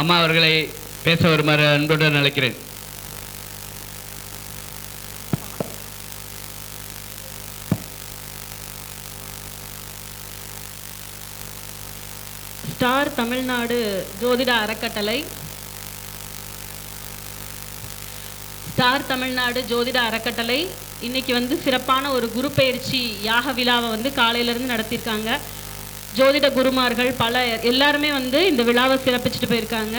அம்மா அவர்களை பேச வருமாறு அன்புடன் அழைக்கிறேன். ஸ்டார் தமிழ்நாடு ஜோதிட அறக்கட்டளை. ஸ்டார் தமிழ்நாடு ஜோதிட அறக்கட்டளை. இன்னைக்கு வந்து சிறப்பான ஒரு குரு பயிற்சி யாக விழாவை வந்து காலையிலேருந்து நடத்தியிருக்காங்க. ஜோதிட குருமார்கள் பல எல்லாருமே வந்து இந்த விழாவை சிறப்பிச்சுட்டு போயிருக்காங்க.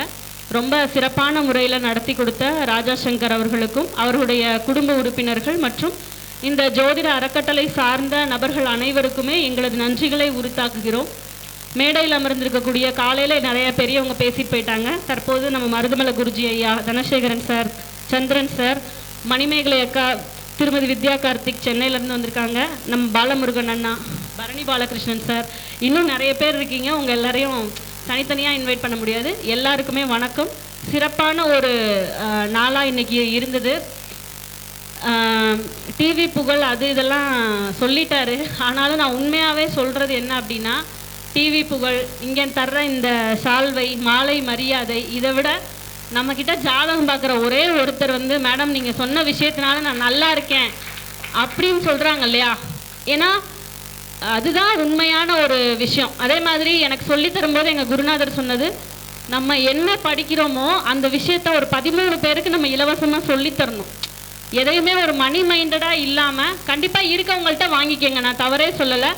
ரொம்ப சிறப்பான முறையில் நடத்தி கொடுத்த ராஜா சங்கர் அவர்களுக்கும் அவருடைய குடும்ப உறுப்பினர்கள் மற்றும் இந்த ஜோதிட அறக்கட்டளை சார்ந்த நபர்கள் அனைவருக்குமே எங்களது நன்றிகளை உரித்தாக்குகிறோம். மேடையில் அமர்ந்திருக்கக்கூடிய காலையில் நிறைய பெரியவங்க பேசிட்டு போயிட்டாங்க. தற்போது நம்ம மருதமலை குருஜி ஐயா தனசேகரன் சார் சந்திரன் சார் மணிமேகலை அக்கா திருமதி வித்யா கார்த்திக் சென்னையிலேருந்து வந்திருக்காங்க. நம்ம பாலமுருகன் அண்ணா பரணி பாலகிருஷ்ணன் சார். இன்னும் நிறைய பேர் இருக்கீங்க. உங்கள் எல்லாரையும் தனித்தனியாக இன்வைட் பண்ண முடியாது. எல்லாருக்குமே வணக்கம். சிறப்பான ஒரு நாளாக இன்றைக்கி இருந்தது. டிவி புகழ் அது இதெல்லாம் சொல்லிட்டாரு. ஆனாலும் நான் உண்மையாகவே சொல்கிறது என்ன அப்படின்னா டிவி புகழ் இங்கே தர்ற இந்த சால்வை மாலை மரியாதை இதை விட நம்மக்கிட்ட ஜாதகம் பார்க்குற ஒரே ஒருத்தர் வந்து மேடம் நீங்கள் சொன்ன விஷயத்தினால நான் நல்லா இருக்கேன். அப்படின்னு சொல்கிறாங்க இல்லையா? ஏன்னா அதுதான் உண்மையான ஒரு விஷயம். அதே மாதிரி எனக்கு சொல்லி தரும்போது எங்கள் குருநாதர் சொன்னது நம்ம என்ன படிக்கிறோமோ அந்த விஷயத்த ஒரு பதிமூணு பேருக்கு நம்ம இலவசமாக சொல்லி தரணும். எதையுமே ஒரு மணி மைண்டடாக இல்லாமல் கண்டிப்பாக இருக்கவங்கள்ட்ட வாங்கிக்கோங்க. நான் தவறே சொல்லலை.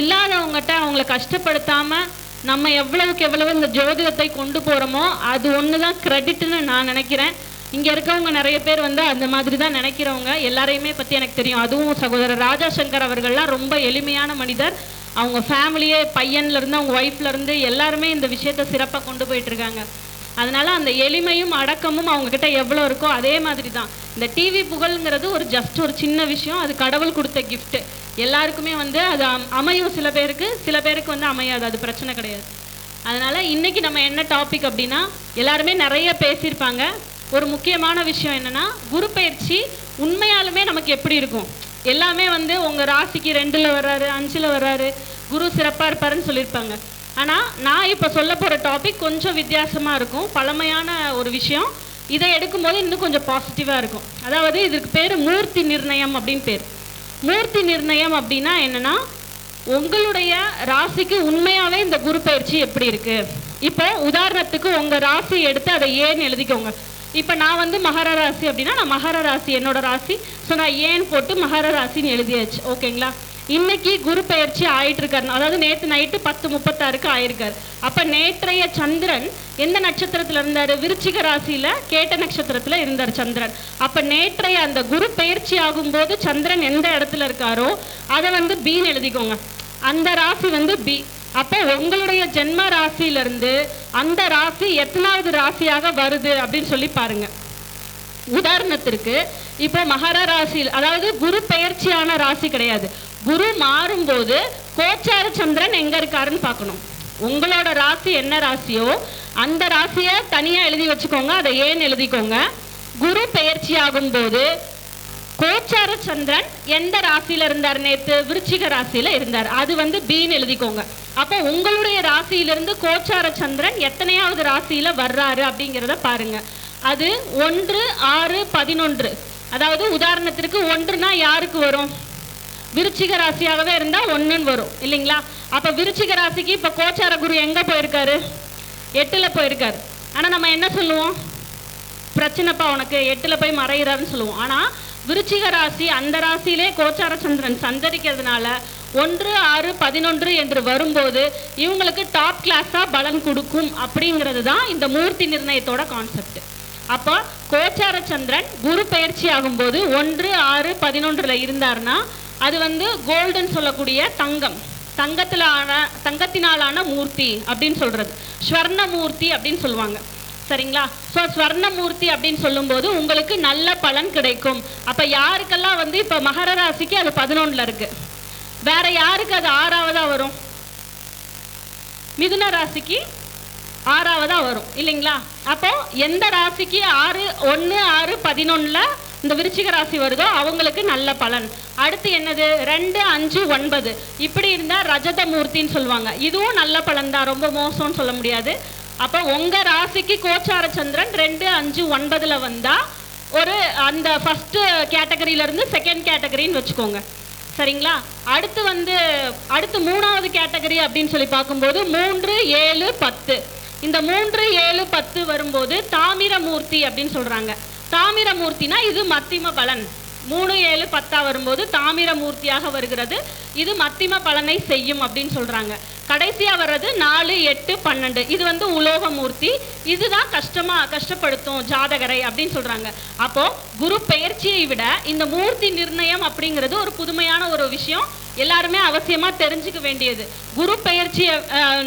இல்லாதவங்ககிட்ட அவங்கள கஷ்டப்படுத்தாமல் நம்ம எவ்வளவுக்கு எவ்வளவு இந்த ஜோதிடத்தை கொண்டு போகிறோமோ அது ஒன்று தான் கிரெடிட்னு நான் நினைக்கிறேன். இங்கே இருக்கவங்க நிறைய பேர் வந்து அந்த மாதிரி தான் நினைக்கிறவங்க. எல்லாரையுமே பற்றி எனக்கு தெரியும். அதுவும் சகோதரர் ராஜா சங்கர் அவர்கள்லாம் ரொம்ப எளிமையான மனிதர். அவங்க ஃபேமிலியே பையன்லேருந்து அவங்க ஒய்ஃப்லேருந்து எல்லாருமே இந்த விஷயத்தை சிறப்பாக கொண்டு போயிட்டுருக்காங்க அதனால அந்த எளிமையும் அடக்கமும் அவங்க கிட்ட எவ்வளோ இருக்கோ அதே மாதிரி தான் இந்த டிவி புகழ்ங்கிறது ஒரு ஜஸ்ட் ஒரு சின்ன விஷயம். அது கடவுள் கொடுத்த கிஃப்ட்டு எல்லாருக்குமே வந்து அது அமையும் சில பேருக்கு சில பேருக்கு வந்து அமையாது அது பிரச்சனை கிடையாது. அதனால் இன்றைக்கி நம்ம என்ன டாபிக் அப்படின்னா எல்லாருமே நிறைய பேசியிருப்பாங்க. ஒரு முக்கியமான விஷயம் என்னன்னா குரு பயிற்சி உண்மையாலுமே நமக்கு எப்படி இருக்கும்? எல்லாமே வந்து உங்கள் ராசிக்கு ரெண்டில் வர்றாரு அஞ்சில் வர்றாரு குரு சிறப்பாக இருப்பாருன்னு சொல்லியிருப்பாங்க. ஆனால் நான் இப்போ சொல்ல போகிற டாபிக் கொஞ்சம் வித்தியாசமாக இருக்கும் பழமையான ஒரு விஷயம். இதை எடுக்கும்போது இன்னும் கொஞ்சம் பாசிட்டிவாக இருக்கும். அதாவது இதுக்கு பேர் மூர்த்தி நிர்ணயம் அப்படின்னு பேர். மூர்த்தி நிர்ணயம் அப்படின்னா என்னன்னா உங்களுடைய ராசிக்கு உண்மையாவே இந்த குரு பயிற்சி எப்படி இருக்கு? இப்போ உதாரணத்துக்கு உங்க ராசி எடுத்து அதை ஏன்னு எழுதிக்கோங்க. இப்போ நான் வந்து மகர ராசி அப்படின்னா நான் மகர ராசி என்னோட ராசி. ஸோ நான் ஏன்னு போட்டு மகர ராசின்னு எழுதியாச்சு. ஓகேங்களா இன்னைக்கு குரு பெயர்ச்சி ஆயிட்டு இருக்காரு அதாவது நேற்று நைட்டு பத்து முப்பத்தாறுக்கு ஆயிருக்காரு. அப்ப நேற்றைய சந்திரன் எந்த நட்சத்திரத்துல இருந்தாரு? விருச்சிக ராசியில கேட்ட நட்சத்திரத்துல இருந்தார் சந்திரன். அப்ப நேற்றைய அந்த குரு பயிற்சி ஆகும்போது சந்திரன் எந்த இடத்துல இருக்காரோ அதை வந்து பின்னு எழுதிக்கோங்க. அந்த ராசி வந்து பி அப்போ உங்களுடைய ஜென்ம ராசியிலிருந்து அந்த ராசி எத்தனாவது ராசியாக வருது அப்படின்னு சொல்லி பாருங்க. உதாரணத்திற்கு இப்போ மகர ராசியில் அதாவது குரு பெயர்ச்சியான ராசி கிடையாது. குரு மாறும்போது கோச்சார சந்திரன் எங்க இருக்காருன்னு பார்க்கணும். உங்களோட ராசி என்ன ராசியோ அந்த ராசியை தனியா எழுதி வச்சுக்கோங்க அதை ஏன் எழுதிக்கோங்க? குரு பெயர்ச்சி ஆகும்போது கோச்சார சந்திரன் எந்த ராசியில இருந்தார் நேத்து? விருச்சிக ராசியில இருந்தார். அது வந்து பின்னு எழுதிக்கோங்க. அப்போ உங்களுடைய ராசியிலிருந்து கோச்சார சந்திரன் எத்தனையாவது ராசியில வர்றாரு அப்படிங்கிறத பாருங்க. அது ஒன்று ஆறு பதினொன்று. அதாவது உதாரணத்திற்கு ஒன்றுனா யாருக்கு வரும்? விருச்சிக ராசியாகவே இருந்தா ஒன்றுன்னு வரும். இல்லைங்களா? அப்ப விருச்சிக ராசிக்கு இப்ப கோச்சார குரு எங்க போயிருக்காரு? எட்டுல போயிருக்காரு. ஆனா நம்ம என்ன சொல்லுவோம்? பிரச்சனைப்பா உனக்கு எட்டுல போய் மறையிறாருன்னு சொல்லுவோம். ஆனா விருச்சிக ராசி அந்த ராசியிலே கோச்சார சந்திரன் சந்தரிக்கிறதுனால ஒன்று ஆறு பதினொன்று என்று வரும்போது இவங்களுக்கு டாப் கிளாஸாக பலன் கொடுக்கும் அப்படிங்கிறது தான் இந்த மூர்த்தி நிர்ணயத்தோட கான்செப்ட் அப்போ கோச்சார சந்திரன் குரு பயிற்சி ஆகும்போது ஒன்று ஆறு பதினொன்றில் இருந்தாருன்னா அது வந்து கோல்டன் சொல்லக்கூடிய தங்கம். தங்கத்திலான தங்கத்தினாலான மூர்த்தி அப்படின்னு சொல்றது. ஸ்வர்ண மூர்த்தி அப்படின்னு சொல்லுவாங்க. சரிங்களா? ஸோ ஸ்வர்ணமூர்த்தி அப்படின்னு சொல்லும்போது உங்களுக்கு நல்ல பலன் கிடைக்கும். அப்போ யாருக்கெல்லாம் வந்து இப்போ மகர ராசிக்கு அது பதினொன்றில் இருக்கு? வேற யாருக்கு அது ஆறாவதாக வரும்? மிதுன ராசிக்கு ஆறாவதாக வரும். இல்லைங்களா? அப்போ எந்த ராசிக்கு ஆறு ஒன்று ஆறு பதினொன்றில் இந்த விருச்சிக ராசி வருதோ அவங்களுக்கு நல்ல பலன். அடுத்து என்னது? ரெண்டு அஞ்சு ஒன்பது. இப்படி இருந்தால் ரஜத மூர்த்தின்னு சொல்லுவாங்க. இதுவும் நல்ல பலன் தான் ரொம்ப மோசம்னு சொல்ல முடியாது. அப்போ உங்கள் ராசிக்கு கோச்சார சந்திரன் ரெண்டு அஞ்சு ஒன்பதில் வந்தால் ஒரு அந்த ஃபஸ்ட்டு கேட்டகரியிலேருந்து செகண்ட் கேட்டகரின்னு வச்சுக்கோங்க. சரிங்களா? அடுத்து வந்து அடுத்து மூணாவது கேட்டகரி அப்படின்னு சொல்லி பார்க்கும்போது மூன்று ஏழு பத்து. இந்த மூன்று ஏழு பத்து வரும்போது தாமிரமூர்த்தி அப்படின்னு சொல்றாங்க. தாமிரமூர்த்தினா இது மத்திம பலன் மூணு ஏழு பத்தா வரும்போது தாமிரமூர்த்தியாக வருகிறது. இது மத்திம பலனை செய்யும் அப்படின்னு சொல்றாங்க. கடைசியாக வர்றது நாலு எட்டு பன்னெண்டு. இது வந்து உலோக மூர்த்தி இதுதான் கஷ்டமா கஷ்டப்படுத்தும் ஜாதகரை அப்படின்னு சொல்றாங்க. அப்போ குரு பெயர்ச்சியை விட இந்த மூர்த்தி நிர்ணயம் அப்படிங்கிறது ஒரு புதுமையான ஒரு விஷயம். எல்லாருமே அவசியமா தெரிஞ்சுக்க வேண்டியது. குரு பெயர்ச்சியை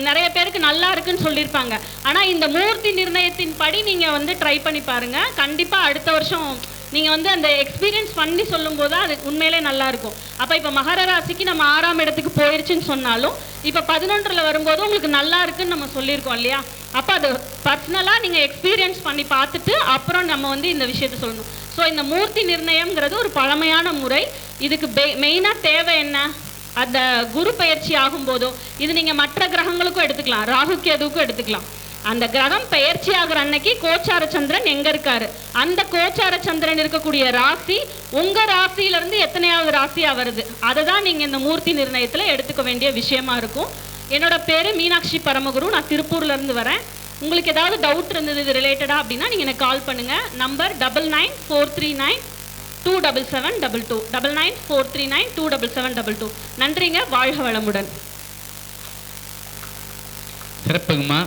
நிறைய பேருக்கு நல்லா இருக்குன்னு சொல்லியிருப்பாங்க. ஆனா இந்த மூர்த்தி நிர்ணயத்தின் படி நீங்க வந்து ட்ரை பண்ணி பாருங்க. கண்டிப்பா அடுத்த வருஷம் நீங்கள் வந்து அந்த எக்ஸ்பீரியன்ஸ் பண்ணி சொல்லும்போது அது உண்மையிலே நல்லா இருக்கும். அப்போ இப்போ மகர ராசிக்கு நம்ம ஆறாம் இடத்துக்கு போயிருச்சுன்னு சொன்னாலும் இப்போ பதினொன்றில் வரும்போது உங்களுக்கு நல்லா இருக்குன்னு நம்ம சொல்லியிருக்கோம் இல்லையா? அப்போ அது பர்சனலாக நீங்கள் எக்ஸ்பீரியன்ஸ் பண்ணி பார்த்துட்டு அப்புறம் நம்ம வந்து இந்த விஷயத்த சொல்லணும். ஸோ இந்த மூர்த்தி நிர்ணயம்ங்கிறது ஒரு பழமையான முறை. இதுக்கு மெயினாக தேவை என்ன? அந்த குரு பயிற்சி ஆகும்போதோ இது நீங்கள் மற்ற கிரகங்களுக்கும் எடுத்துக்கலாம். ராகு கேதுவுக்கும் எடுத்துக்கலாம். அந்த கிரகம் பெயர்ச்சி ஆகுற அன்னைக்கு கோச்சார சந்திரன் எங்க இருக்காரு? அந்த கோச்சார சந்திரன் இருக்கக்கூடிய ராசி உங்க ராசியில இருந்து எத்தனையாவது ராசியா வருது? அதை தான் நீங்க இந்த மூர்த்தி நிர்ணயத்துல எடுத்துக்க வேண்டிய விஷயமா இருக்கும். என்னோட பேரு மீனாட்சி பரமகுரு. நான் திருப்பூர்ல இருந்து வரேன். உங்களுக்கு ஏதாவது டவுட் இருந்தது இது ரிலேட்டடா அப்படின்னா நீங்க எனக்கு கால் பண்ணுங்க. Number double nine four three nine two double seven double two double nine four three nine two double seven double two நன்றிங்க. வாழ்க வளமுடன். சிறப்புங்கம்மா.